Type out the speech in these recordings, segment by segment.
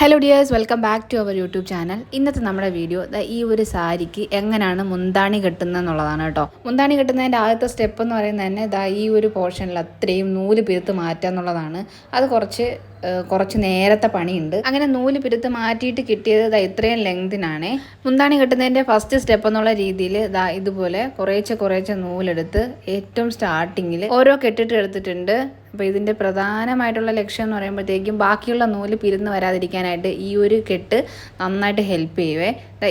Hello dears welcome back to our YouTube channel ഇന്നത്തെ നമ്മുടെ video ഈ ഒരു സാരിക്ക് എങ്ങനെയാണ് മുന്താണി കെട്ടുന്നത് എന്നുള്ളതാണ് കേട്ടോ. മുന്താണി കെട്ടുന്നതിന്റെ ആദ്യത്തെ സ്റ്റെപ്പ് എന്ന് പറയുന്നത് തന്നെ ദാ ഈ ഒരു പോർഷനിൽ അത്രയും നൂൽ പിരുത്ത് മാറ്റുക എന്നുള്ളതാണ്. അത് കുറച്ച് കുറച്ച് നേരത്തെ പണിയുണ്ട്. അങ്ങനെ നൂൽ പിരുത്ത് മാറ്റിയിട്ട് കിട്ടിയത് ദാ ഇത്രയും ലെങ്തിനാണ് മുന്താണി കെട്ടുന്നതിന്റെ ഫസ്റ്റ് സ്റ്റെപ്പ് എന്നുള്ള രീതിയിൽ ദാ ഇതുപോലെ കുറേശ്ശെ കുറേശ്ശെ നൂലെടുത്ത് ഏറ്റവും സ്റ്റാർട്ടിങ്ങിൽ ഓരോ കെട്ടിട്ട് എടുത്തിട്ടുണ്ട്. അപ്പോൾ ഇതിന്റെ പ്രധാനമായിട്ടുള്ള ലക്ഷ്യം എന്ന് പറയുമ്പോഴത്തേക്കും ബാക്കിയുള്ള നൂൽ പിരുന്ന് വരാതിരിക്കാനായിട്ട് ഈ ഒരു കെട്ട് നന്നായിട്ട് ഹെൽപ്പ് ചെയ്യുവേ.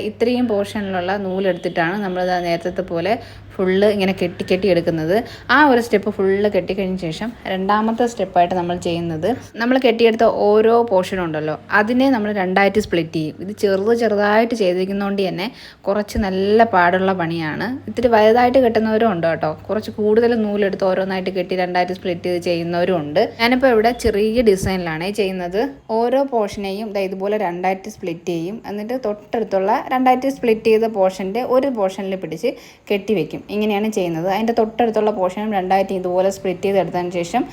ഇത്രയും പോർഷനിലുള്ള നൂലെടുത്തിട്ടാണ് നമ്മൾ നേരത്തെ പോലെ ഫുള്ള് ഇങ്ങനെ കെട്ടി കെട്ടി എടുക്കുന്നത്. ആ ഒരു സ്റ്റെപ്പ് ഫുള്ള് കെട്ടിക്കഴിഞ്ഞ ശേഷം രണ്ടാമത്തെ സ്റ്റെപ്പായിട്ട് നമ്മൾ ചെയ്യുന്നത് നമ്മൾ കെട്ടിയെടുത്ത ഓരോ പോർഷനും ഉണ്ടല്ലോ. അതിനെ നമ്മൾ രണ്ടായിട്ട് സ്പ്ലിറ്റ് ചെയ്യും. ഇത് ചെറുത് ചെറുതായിട്ട് ചെയ്തിരിക്കുന്നതുകൊണ്ട് തന്നെ കുറച്ച് നല്ല പാടുള്ള പണിയാണ്. ഇത്തിരി വലുതായിട്ട് കെട്ടുന്നവരും ഉണ്ട് കേട്ടോ. കുറച്ച് കൂടുതൽ നൂലെടുത്ത് ഓരോന്നായിട്ട് കെട്ടി രണ്ടായിട്ട് സ്പ്ലിറ്റ് ചെയ്ത് ചെയ്യുന്നവരും ഉണ്ട്. ഞാനിപ്പോൾ ഇവിടെ ചെറിയ ഡിസൈനിലാണ് ചെയ്യുന്നത്. ഓരോ പോർഷനെയും ഇതുപോലെ രണ്ടായിട്ട് സ്പ്ലിറ്റ് ചെയ്യും. എന്നിട്ട് തൊട്ടടുത്തുള്ള രണ്ടായിട്ട് സ്പ്ലിറ്റ് ചെയ്ത പോർഷന്റെ ഒരു പോർഷനിൽ പിടിച്ച് കെട്ടി വെക്കും. ഇങ്ങനെയാണ് ചെയ്യുന്നത്. അതിന്റെ തൊട്ടടുത്തുള്ള പോർഷനും രണ്ടായിട്ട് ഇതുപോലെ സ്പ്ലിറ്റ് ചെയ്ത് ചെയ്തെടുത്തതിന് ശേഷം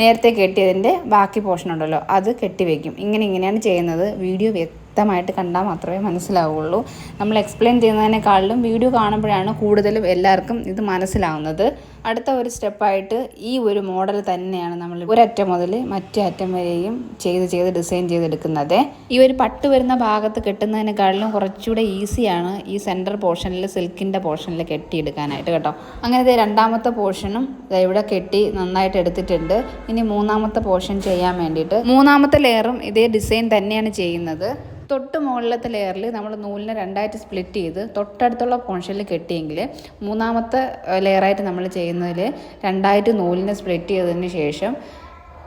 നേരത്തെ കെട്ടിയതിന്റെ ബാക്കി പോർഷൻ ഉണ്ടല്ലോ അത് കെട്ടിവെക്കും. ഇങ്ങനെ ഇങ്ങനെയാണ് ചെയ്യുന്നത്. വീഡിയോ വ്യക്തമായിട്ട് കണ്ടാൽ മാത്രമേ മനസ്സിലാവുള്ളൂ. നമ്മൾ എക്സ്പ്ലെയിൻ ചെയ്യുന്നതിനേക്കാളിലും വീഡിയോ കാണുമ്പോഴാണ് കൂടുതലും എല്ലാവർക്കും ഇത് മനസ്സിലാവുന്നത്. അടുത്ത ഒരു സ്റ്റെപ്പായിട്ട് ഈ ഒരു മോഡൽ തന്നെയാണ് നമ്മൾ ഒരറ്റം മുതൽ മറ്റേ അറ്റം വരെയും ചെയ്ത് ചെയ്ത് ഡിസൈൻ ചെയ്തെടുക്കുന്നത്. ഈ ഒരു പട്ട് വരുന്ന ഭാഗത്ത് കെട്ടുന്നതിനേക്കാളിലും കുറച്ചുകൂടെ ഈസിയാണ് ഈ സെന്റർ പോർഷനിൽ സിൽക്കിന്റെ പോർഷനിൽ കെട്ടിയെടുക്കാനായിട്ട് കേട്ടോ. അങ്ങനെ രണ്ടാമത്തെ പോർഷനും ഇവിടെ കെട്ടി നന്നായിട്ട് എടുത്തിട്ടുണ്ട്. ഇനി മൂന്നാമത്തെ പോർഷൻ ചെയ്യാൻ വേണ്ടിയിട്ട് മൂന്നാമത്തെ ലെയറും ഇതേ ഡിസൈൻ തന്നെയാണ് ചെയ്യുന്നത്. തൊട്ട് മുകളിലത്തെ ലെയറിൽ നമ്മൾ നൂലിനെ രണ്ടായിട്ട് സ്പ്ലിറ്റ് ചെയ്ത് തൊട്ടടുത്തുള്ള പോർഷനിൽ കെട്ടിയെങ്കിൽ മൂന്നാമത്തെ ലെയറായിട്ട് നമ്മൾ ചെയ്യുന്നതിൽ രണ്ടായിട്ട് നൂലിനെ സ്പ്ലിറ്റ് ചെയ്തതിന് ശേഷം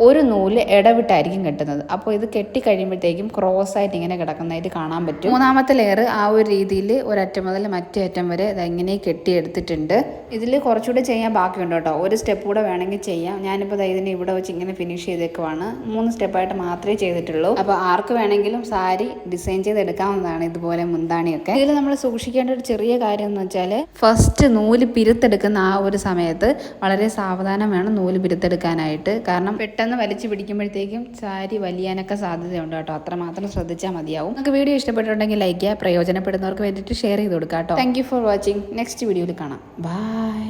ഒരു നൂൽ ഇടവിട്ടായിരിക്കും കെട്ടുന്നത്. അപ്പോൾ ഇത് കെട്ടി കഴിയുമ്പോഴത്തേക്കും ക്രോസ് ആയിട്ട് ഇങ്ങനെ കിടക്കുന്നതായിട്ട് കാണാൻ പറ്റും. മൂന്നാമത്തെ ലെയർ ആ ഒരു രീതിയിൽ ഒരറ്റം മുതൽ മറ്റേ അറ്റം വരെ ഇതെങ്ങനെ കെട്ടിയെടുത്തിട്ടുണ്ട്. ഇതിൽ കുറച്ചുകൂടെ ചെയ്യാൻ ബാക്കിയുണ്ട് കേട്ടോ. ഒരു സ്റ്റെപ്പ് കൂടെ വേണമെങ്കിൽ ചെയ്യാം. ഞാനിപ്പോൾ ഇതിനെ ഇവിടെ വെച്ച് ഇങ്ങനെ ഫിനിഷ് ചെയ്തേക്കുവാണ്. മൂന്ന് സ്റ്റെപ്പായിട്ട് മാത്രമേ ചെയ്തിട്ടുള്ളൂ. അപ്പോൾ ആർക്ക് വേണമെങ്കിലും സാരി ഡിസൈൻ ചെയ്തെടുക്കാവുന്നതാണ് ഇതുപോലെ മുന്താണിയൊക്കെ. ഇതിൽ നമ്മൾ സൂക്ഷിക്കേണ്ട ഒരു ചെറിയ കാര്യം എന്ന് വെച്ചാൽ ഫസ്റ്റ് നൂൽ പിരുത്തെടുക്കുന്ന ആ ഒരു സമയത്ത് വളരെ സാവധാനം വേണം നൂൽ പിരുത്തെടുക്കാനായിട്ട്. കാരണം പെട്ടെന്ന് വലിച്ചു പിടിക്കുമ്പോഴത്തേക്കും സാരി വലിയാനൊക്കെ സാധ്യതയുണ്ട് കേട്ടോ. അത്രമാത്രം ശ്രദ്ധിച്ചാൽ മതിയാവും. നമുക്ക് വീഡിയോ ഇഷ്ടപ്പെട്ടിട്ടുണ്ടെങ്കിൽ ലൈക്ക് ചെയ്യുക പ്രയോജനപ്പെടുന്നവർക്ക് വേണ്ടിയിട്ട് ഷെയർ ചെയ്ത് കൊടുക്കാം കേട്ടോ. താങ്ക് ഫോർ വാച്ചിങ് നെക്സ്റ്റ് വീഡിയോയിൽ കാണാം. ബൈ